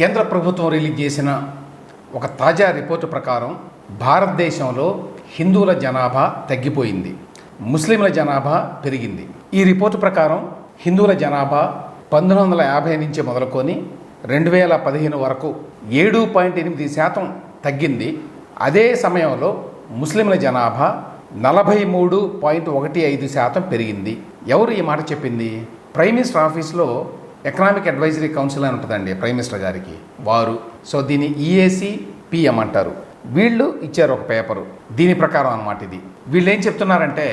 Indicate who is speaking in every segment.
Speaker 1: కేంద్ర ప్రభుత్వం రిలీజ్ చేసిన ఒక తాజా రిపోర్టు ప్రకారం భారతదేశంలో హిందువుల జనాభా తగ్గిపోయింది ముస్లింల జనాభా పెరిగింది. ఈ రిపోర్టు ప్రకారం హిందువుల జనాభా పంతొమ్మిది వందల యాభై నుంచి మొదలుకొని రెండు వేల పదిహేను వరకు ఏడు పాయింట్ ఎనిమిది శాతం తగ్గింది. అదే సమయంలో ముస్లింల జనాభా నలభై మూడు పాయింట్ ఒకటి ఐదు శాతం పెరిగింది. ఎవరు ఈ మాట చెప్పింది? ప్రైమ్ మినిస్టర్ ఆఫీస్లో ఎకనామిక్ అడ్వైజరీ కౌన్సిల్ అని ఉంటుందండి ప్రైమ్ మినిస్టర్ గారికి. వారు సో దీన్ని ఈఏసీ పిఎం అంటారు. వీళ్ళు ఇచ్చారు ఒక పేపరు దీని ప్రకారం అన్నమాట ఇది. వీళ్ళు ఏం చెప్తున్నారంటే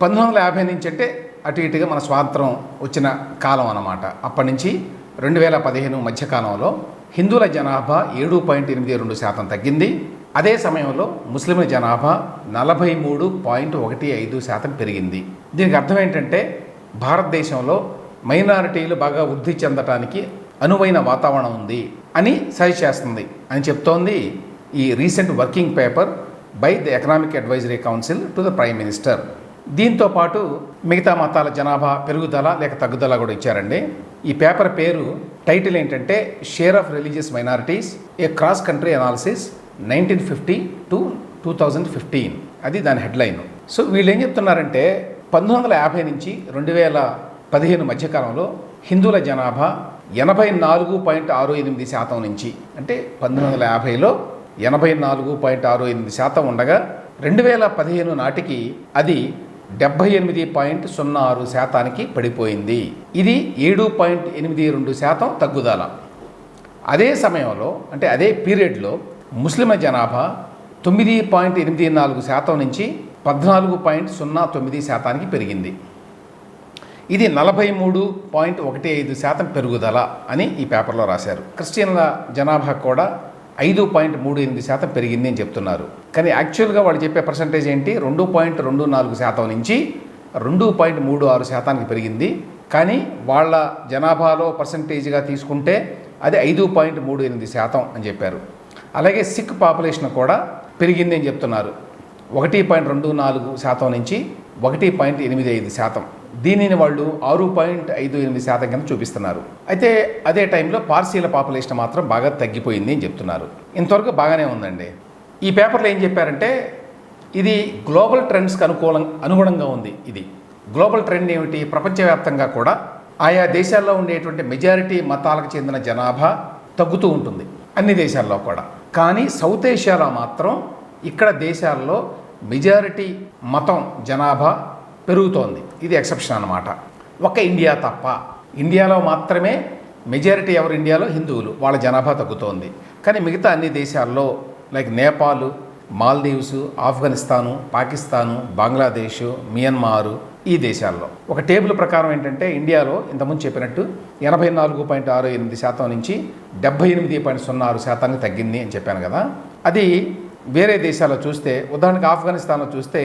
Speaker 1: పంతొమ్మిది వందల యాభై నుంచి అంటే అటు ఇటుగా మన స్వాతంత్రం వచ్చిన కాలం అన్నమాట. అప్పటి నుంచి రెండు వేల పదిహేను మధ్యకాలంలో హిందువుల జనాభా ఏడు పాయింట్ ఎనిమిది రెండు శాతం తగ్గింది. అదే సమయంలో ముస్లింల జనాభా నలభై మూడు పాయింట్ ఒకటి ఐదు శాతం పెరిగింది. దీనికి అర్థం ఏంటంటే భారతదేశంలో మైనారిటీలు బాగా వృద్ధి చెందటానికి అనువైన వాతావరణం ఉంది అని సజెస్ట్ చేస్తుంది అని చెప్తోంది ఈ recent working paper by the economic advisory council to the prime minister. దీంతో పాటు మిగతా మతాల జనాభా పెరుగుదల లేక తగ్గుదల కూడా ఇచ్చారండి. ఈ పేపర్ పేరు టైటిల్ ఏంటంటే share of religious minorities a cross country analysis nineteen fifty to two thousand fifteen. అది దాని హెడ్లైన్. సో వీళ్ళు ఏం చెప్తున్నారంటే పంతొమ్మిది వందల యాభై నుంచి రెండు వేల పదిహేను మధ్యకాలంలో హిందువుల జనాభా ఎనభై నాలుగు పాయింట్ ఆరు ఎనిమిది శాతం నుంచి అంటే పంతొమ్మిది వందల యాభైలో ఎనభై నాలుగు పాయింట్ ఆరు ఎనిమిది శాతం ఉండగా రెండు వేల పదిహేను నాటికి అది డెబ్బై ఎనిమిది పాయింట్ సున్నా ఆరు శాతానికి పడిపోయింది. ఇది ఏడు పాయింట్ ఎనిమిది రెండు శాతం తగ్గుదల. అదే సమయంలో అంటే అదే పీరియడ్లో ముస్లిం జనాభా తొమ్మిది పాయింట్ ఎనిమిది నాలుగు శాతం నుంచి పద్నాలుగు పాయింట్ సున్నా తొమ్మిది శాతానికి పెరిగింది. ఇది నలభై మూడు పాయింట్ ఒకటి ఐదు శాతం పెరుగుదల అని ఈ పేపర్లో రాశారు. క్రిస్టియన్ల జనాభా కూడా ఐదు పాయింట్ మూడు ఎనిమిది శాతం పెరిగింది అని చెప్తున్నారు. కానీ యాక్చువల్గా వాళ్ళు చెప్పే పర్సంటేజ్ ఏంటి? రెండు పాయింట్ రెండు నాలుగు శాతం నుంచి రెండు పాయింట్ మూడు ఆరు శాతానికి పెరిగింది. కానీ వాళ్ళ జనాభాలో పర్సంటేజ్గా తీసుకుంటే అది ఐదు పాయింట్ మూడు ఎనిమిది శాతం అని చెప్పారు. అలాగే సిక్ పాపులేషన్ కూడా పెరిగింది అని చెప్తున్నారు. ఒకటి పాయింట్ రెండు నాలుగు శాతం నుంచి ఒకటి పాయింట్ ఎనిమిది ఐదు శాతం. దీనిని వాళ్ళు ఆరు పాయింట్ ఐదు ఎనిమిది శాతం కింద చూపిస్తున్నారు. అయితే అదే టైంలో పార్సీల పాపులేషన్ మాత్రం బాగా తగ్గిపోయింది అని చెప్తున్నారు. ఇంతవరకు బాగానే ఉందండి. ఈ పేపర్లో ఏం చెప్పారంటే ఇది గ్లోబల్ ట్రెండ్స్కి అనుకూలం అనుగుణంగా ఉంది ఇది. గ్లోబల్ ట్రెండ్ ఏమిటి? ప్రపంచవ్యాప్తంగా కూడా ఆయా దేశాల్లో ఉండేటువంటి మెజారిటీ మతాలకు చెందిన జనాభా తగ్గుతూ ఉంటుంది. అన్ని దేశాల్లో కూడా. కానీ సౌత్ ఏషియాలో మాత్రం ఇక్కడ దేశాల్లో మెజారిటీ మతం జనాభా పెరుగుతోంది. ఇది ఎక్సెప్షన్ అన్నమాట. ఒక ఇండియా తప్ప ఇండియాలో మాత్రమే మెజారిటీ ఎవరు ఇండియాలో? హిందువులు. వాళ్ళ జనాభా తగ్గుతోంది. కానీ మిగతా అన్ని దేశాల్లో లైక్ నేపాల్ మాల్దీవ్స్ ఆఫ్ఘనిస్తాను పాకిస్తాను బంగ్లాదేశ్ మియన్మారు ఈ దేశాల్లో. ఒక టేబుల్ ప్రకారం ఏంటంటే ఇండియాలో ఇంతకుముందు చెప్పినట్టు ఎనభై నాలుగు పాయింట్ ఆరు ఎనిమిది శాతం నుంచి డెబ్బై ఎనిమిది పాయింట్ సున్నా ఆరు శాతానికి తగ్గింది అని చెప్పాను కదా. అది వేరే దేశాల్లో చూస్తే ఉదాహరణకు ఆఫ్ఘనిస్తాన్లో చూస్తే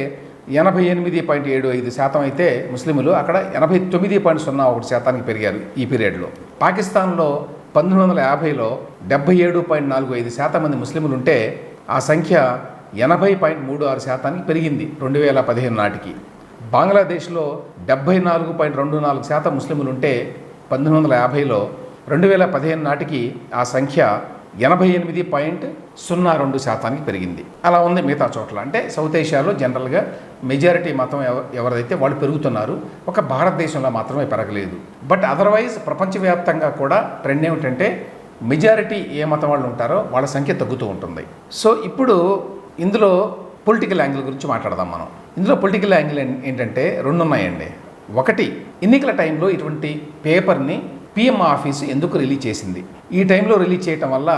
Speaker 1: ఎనభై ఎనిమిది పాయింట్ ఏడు ఐదు శాతం అయితే ముస్లింలు అక్కడ ఎనభై తొమ్మిది పాయింట్ సున్నా ఒకటి శాతానికి పెరిగారు ఈ పీరియడ్లో. పాకిస్తాన్లో పంతొమ్మిది వందల యాభైలో డెబ్బై ఏడు పాయింట్ నాలుగు ఐదు శాతం మంది ముస్లింలు ఉంటే ఆ సంఖ్య ఎనభై పాయింట్ మూడు ఆరు శాతానికి పెరిగింది రెండు వేల పదిహేను నాటికి. బంగ్లాదేశ్లో డెబ్బై నాలుగు పాయింట్ రెండు నాలుగు శాతం ముస్లింలు ఉంటే పంతొమ్మిది వందల యాభైలో రెండు వేల పదిహేను నాటికి ఆ సంఖ్య ఎనభై ఎనిమిది పాయింట్ సున్నా రెండు శాతానికి పెరిగింది. అలా ఉంది మిగతా చోట్ల. అంటే సౌత్ ఏషియాలో జనరల్గా మెజారిటీ మతం ఎవ ఎవరైతే వాళ్ళు పెరుగుతున్నారు ఒక భారతదేశంలో మాత్రమే పెరగలేదు. బట్ అదర్వైజ్ ప్రపంచవ్యాప్తంగా కూడా ట్రెండ్ ఏమిటంటే మెజారిటీ ఏ మతం వాళ్ళు ఉంటారో వాళ్ళ సంఖ్య తగ్గుతూ ఉంటుంది. సో ఇప్పుడు ఇందులో పొలిటికల్ యాంగిల్ గురించి మాట్లాడదాం మనం. ఇందులో పొలిటికల్ యాంగిల్ ఏంటంటే రెండు ఉన్నాయండి ఒకటి ఎన్నికల టైంలో ఇటువంటి పేపర్ని పిఎం ఆఫీసు ఎందుకు రిలీజ్ చేసింది? ఈ టైంలో రిలీజ్ చేయటం వల్ల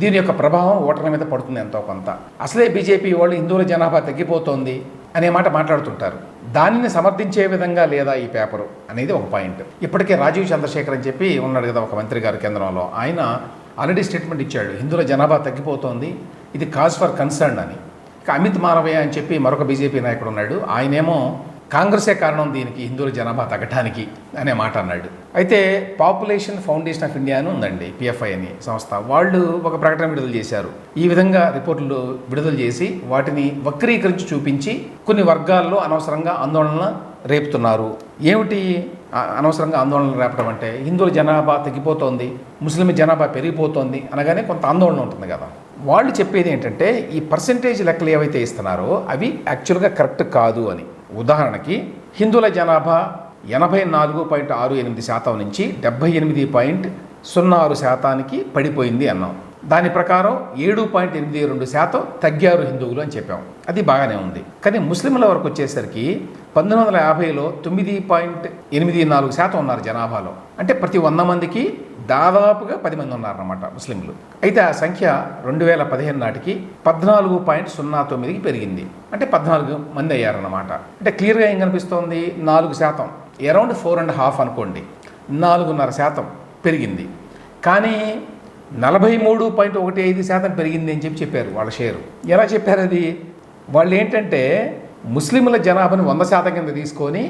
Speaker 1: దీని యొక్క ప్రభావం ఓటర్ల మీద పడుతుంది ఎంతో కొంత. అసలే బీజేపీ వాళ్ళు హిందువుల జనాభా తగ్గిపోతోంది అనే మాట మాట్లాడుతుంటారు. దానిని సమర్థించే విధంగా లేదా ఈ పేపరు అనేది ఒక పాయింట్. ఇప్పటికే రాజీవ్ చంద్రశేఖర్ అని చెప్పి ఉన్నాడు కదా ఒక మంత్రి గారు కేంద్రంలో. ఆయన ఆల్రెడీ స్టేట్మెంట్ ఇచ్చాడు. హిందువుల జనాభా తగ్గిపోతోంది. ఇది కాజ్ ఫర్ కన్సర్న్ అని. ఇక అమిత్ మారవయ్య అని చెప్పి మరొక బీజేపీ నాయకుడు ఉన్నాడు. ఆయనేమో కాంగ్రెసే కారణం దీనికి హిందువుల జనాభా తగ్గటానికి అనే మాట అన్నాడు. అయితే పాపులేషన్ ఫౌండేషన్ ఆఫ్ ఇండియా అని ఉందండి పిఎఫ్ఐ అని సంస్థ. వాళ్ళు ఒక ప్రకటన విడుదల చేశారు. ఈ విధంగా రిపోర్టులు విడుదల చేసి వాటిని వక్రీకరించి చూపించి కొన్ని వర్గాల్లో అనవసరంగా ఆందోళన రేపుతున్నారు. ఏమిటి అనవసరంగా ఆందోళనలు రేపడం అంటే? హిందువుల జనాభా తగ్గిపోతోంది ముస్లిం జనాభా పెరిగిపోతోంది అనగానే కొంత ఆందోళన ఉంటుంది కదా. వాళ్ళు చెప్పేది ఏంటంటే ఈ పర్సంటేజ్ లెక్కలు ఏవైతే ఇస్తున్నారో అవి యాక్చువల్గా కరెక్ట్ కాదు అని. ఉదాహరణకి హిందువుల జనాభా ఎనభై నాలుగు పాయింట్ ఆరు ఎనిమిది శాతం నుంచి డెబ్బై ఎనిమిది పాయింట్ సున్నా ఆరు శాతానికి పడిపోయింది అన్నాం. దాని ప్రకారం ఏడు పాయింట్ ఎనిమిది రెండు శాతం తగ్గారు హిందువులు అని చెప్పాం. అది బాగానే ఉంది. కానీ ముస్లింల వరకు వచ్చేసరికి పంతొమ్మిది వందల యాభైలో తొమ్మిది పాయింట్ ఎనిమిది నాలుగు శాతం ఉన్నారు జనాభాలో. అంటే ప్రతి వంద మందికి దాదాపుగా పది మంది ఉన్నారన్నమాట ముస్లింలు. అయితే ఆ సంఖ్య రెండు వేల పదిహేను నాటికి పద్నాలుగు పాయింట్ సున్నా తొమ్మిదికి పెరిగింది. అంటే పద్నాలుగు మంది అయ్యారన్నమాట. అంటే క్లియర్గా ఏం కనిపిస్తోంది? నాలుగు శాతం. అరౌండ్ ఫోర్ అండ్ హాఫ్ అనుకోండి. నాలుగున్నర శాతం పెరిగింది. కానీ నలభై మూడు పాయింట్ ఒకటి ఐదు శాతం పెరిగింది అని చెప్పి చెప్పారు వాళ్ళ షేరు. ఎలా చెప్పారు అది? వాళ్ళు ఏంటంటే ముస్లింల జనాభాను వంద శాతం కింద తీసుకొని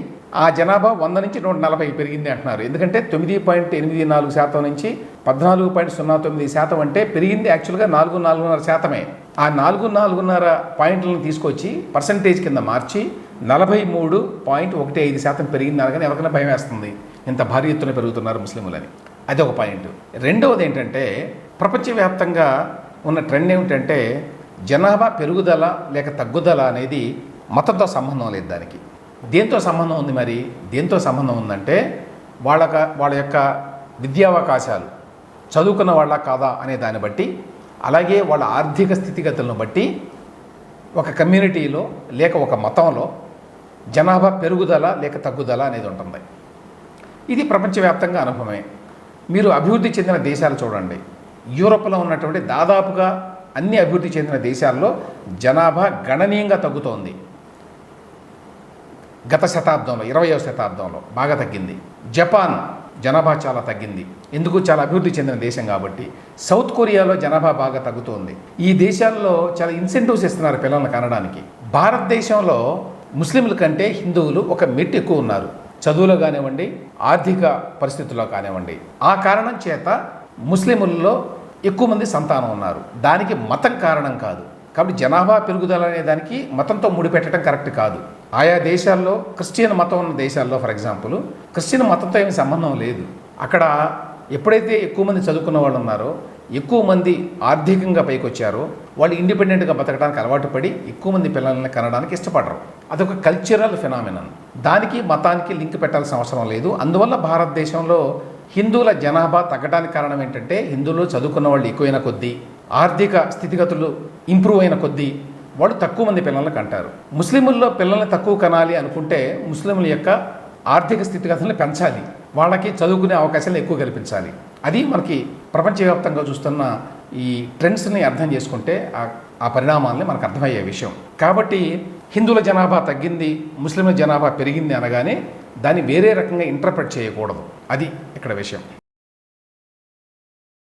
Speaker 1: ఆ జనాభా వంద నుంచి నూట నలభై పెరిగింది అంటున్నారు. ఎందుకంటే తొమ్మిది పాయింట్ ఎనిమిది నాలుగు శాతం నుంచి పద్నాలుగు పాయింట్ సున్నా తొమ్మిది శాతం అంటే పెరిగింది యాక్చువల్గా నాలుగు నాలుగున్నర శాతమే. ఆ నాలుగు నాలుగున్నర పాయింట్లను తీసుకొచ్చి పర్సంటేజ్ కింద మార్చి నలభై మూడు పాయింట్ ఒకటి ఐదు శాతం పెరిగింది అనగానే ఎవరికైనా భయం వేస్తుంది. ఇంత భారీ ఎత్తున పెరుగుతున్నారు ముస్లింలని అది ఒక పాయింట్. రెండవది ఏంటంటే ప్రపంచవ్యాప్తంగా ఉన్న ట్రెండ్ ఏమిటంటే జనాభా పెరుగుదల లేక తగ్గుదల అనేది మతంతో సంబంధం లేదు దానికి. దేంతో సంబంధం ఉంది మరి? దేంతో సంబంధం ఉందంటే వాళ్ళ వాళ్ళ యొక్క విద్యావకాశాలు చదువుకున్న వాళ్ళ కాదా అనే దాన్ని బట్టి అలాగే వాళ్ళ ఆర్థిక స్థితిగతులను బట్టి ఒక కమ్యూనిటీలో లేక ఒక మతంలో జనాభా పెరుగుదల లేక తగ్గుదల అనేది ఉంటుంది. ఇది ప్రపంచవ్యాప్తంగా అనుభవమే. మీరు అభివృద్ధి చెందిన దేశాలు చూడండి. యూరోప్లో ఉన్నటువంటి దాదాపుగా అన్ని అభివృద్ధి చెందిన దేశాల్లో జనాభా గణనీయంగా తగ్గుతోంది. గత శతాబ్దంలో ఇరవయవ శతాబ్దంలో బాగా తగ్గింది. జపాన్ జనాభా చాలా తగ్గింది. ఎందుకు చాలా అభివృద్ధి చెందిన దేశం కాబట్టి సౌత్ కొరియాలో జనాభా బాగా తగ్గుతోంది. ఈ దేశాల్లో చాలా ఇన్సెంటివ్స్ ఇస్తున్నారు పిల్లల్ని కనడానికి. భారతదేశంలో ముస్లింల కంటే హిందువులు ఒక మెట్టు ఎక్కువ ఉన్నారు. చదువులో కానివ్వండి ఆర్థిక పరిస్థితుల్లో కానివ్వండి. ఆ కారణం చేత ముస్లింలలో ఎక్కువ మంది సంతానం ఉన్నారు. దానికి మతం కారణం కాదు. కాబట్టి జనాభా పెరుగుదల అనే దానికి మతంతో ముడిపెట్టడం కరెక్ట్ కాదు. ఆయా దేశాల్లో క్రిస్టియన్ మతం ఉన్న దేశాల్లో ఫర్ ఎగ్జాంపుల్ క్రిస్టియన్ మతంతో ఏమి సంబంధం లేదు. అక్కడ ఎప్పుడైతే ఎక్కువ మంది చదువుకున్న వాళ్ళు ఉన్నారో ఎక్కువ మంది ఆర్థికంగా పైకి వచ్చారో వాళ్ళు ఇండిపెండెంట్గా బతకడానికి అలవాటు పడి ఎక్కువ మంది పిల్లల్ని కనడానికి ఇష్టపడరు. అదొక కల్చరల్ ఫినామినన్. దానికి మతానికి లింక్ పెట్టాల్సిన అవసరం లేదు. అందువల్ల భారతదేశంలో హిందువుల జనాభా తగ్గడానికి కారణం ఏంటంటే హిందువులు చదువుకున్న వాళ్ళు ఎక్కువైన కొద్దీ ఆర్థిక స్థితిగతులు ఇంప్రూవ్ అయిన కొద్దీ వాళ్ళు తక్కువ మంది పిల్లల్ని కంటారు. ముస్లింల్లో పిల్లల్ని తక్కువ కనాలి అనుకుంటే ముస్లిముల యొక్క ఆర్థిక స్థితిగతులను పెంచాలి. వాళ్ళకి చదువుకునే అవకాశాలు ఎక్కువ కల్పించాలి. అది మనకి ప్రపంచవ్యాప్తంగా చూస్తున్న ఈ ట్రెండ్స్ని అర్థం చేసుకుంటే ఆ- ఆ పరిణామాలని మనకు అర్థమయ్యే విషయం. కాబట్టి హిందువుల జనాభా తగ్గింది ముస్లింల జనాభా పెరిగింది అనగానే దాన్ని వేరే రకంగా ఇంటర్ప్రెట్ చేయకూడదు. అది ఇక్కడ విషయం.